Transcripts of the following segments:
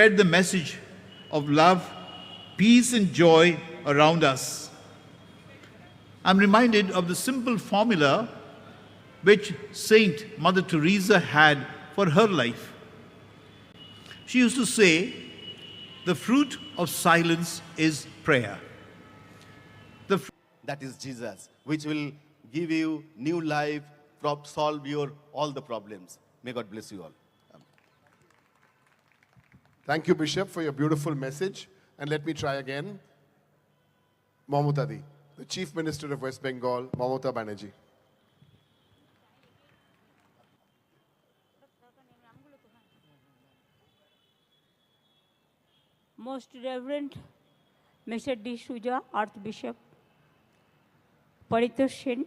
spread the message of love, peace, and joy around us. I'm reminded of the simple formula which Saint Mother Teresa had for her life. She used to say, The fruit of silence is prayer. The fr- That is Jesus, which will give you new life, solve your all the problems. May God bless you all. Thank you, Bishop, for your beautiful message. And let me try again. Mamutadi, the Chief Minister of West Bengal, Mamata Banerjee. Most Reverend Mr. D. Shuja, Archbishop, Paritosh Sen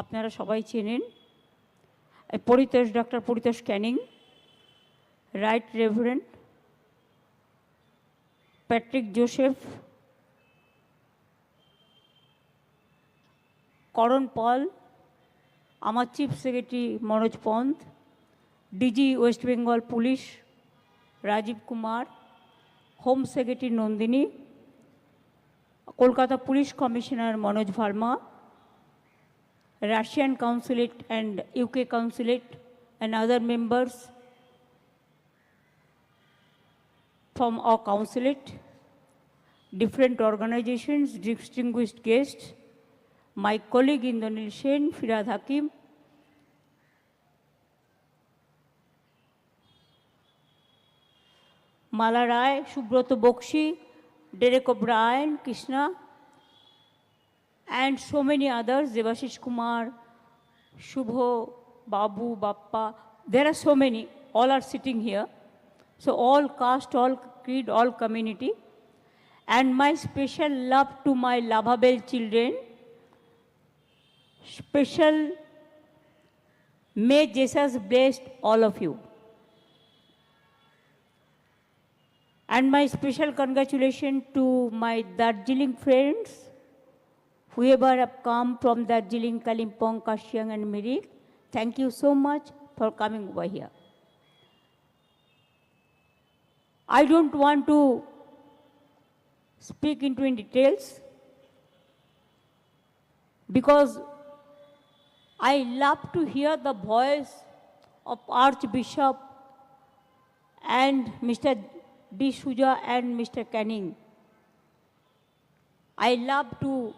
আপনারা সবাই চেনেন এই Paritosh doctor Paritosh Canning right reverend Patrick Joseph Karan Paul আমার chief secretary Manoj Pant DG West Bengal police Rajeev Kumar home secretary Nandini Kolkata police commissioner Manoj Verma Russian consulate and UK consulate and other members from our consulate, different organizations, distinguished guests, my colleague Sen, Firad Hakim, Mala Rai, Subroto Bokshi, Derek O'Brien, Krishna, and so many others, Devashish Kumar, Shubho, Babu, Bappa. There are so many, all are sitting here. So all caste, all all community. And my special love to my lovable children, special may Jesus bless all of you. And my special congratulations to my Darjeeling friends, whoever have come from Darjeeling, Kalimpong, Kashiang and Mirik. Thank you so much for coming over here. I don't want to speak into in details because I love to hear the voice of Archbishop and Mr. D. Shuja and Mr. Canning. I love to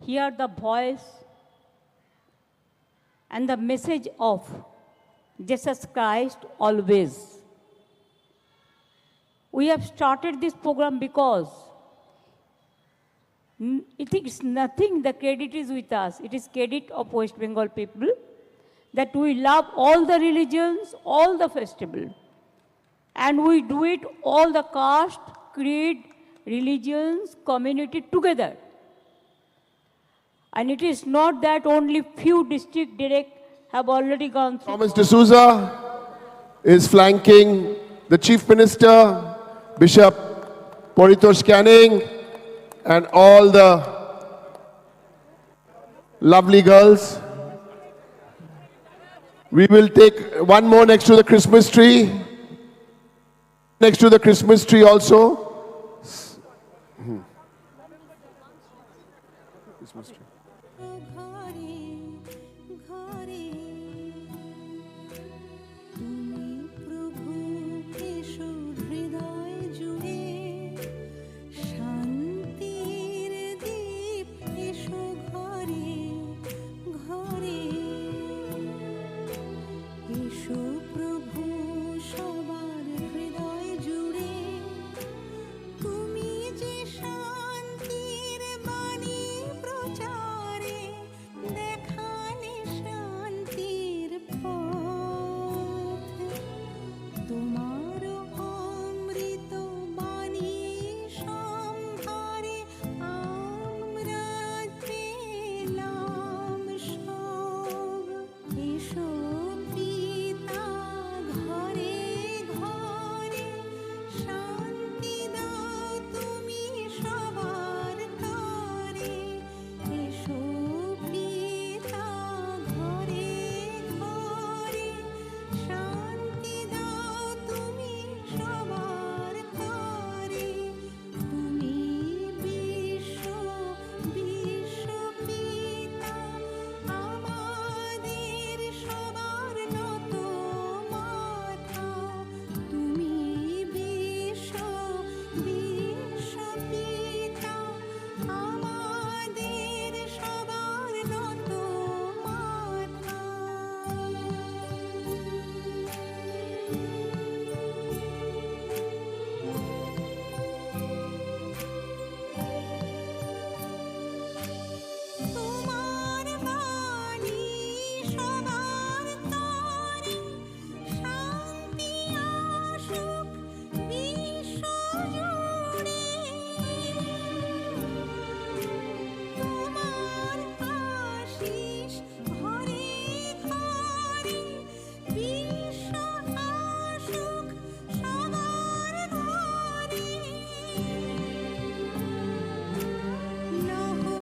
hear the voice and the message of Jesus Christ always. We have started this program because it is nothing, the credit is with us. It is credit of West Bengal people that we love all the religions, all the festival. And we do it all the caste, creed, religions, community together. And it is not that only few district direct have already gone through. Thomas D'Souza is flanking the Chief Minister, Bishop Poritosh scanning, and all the lovely girls. We will take one more next to the Christmas tree. Next to the Christmas tree also. Christmas tree.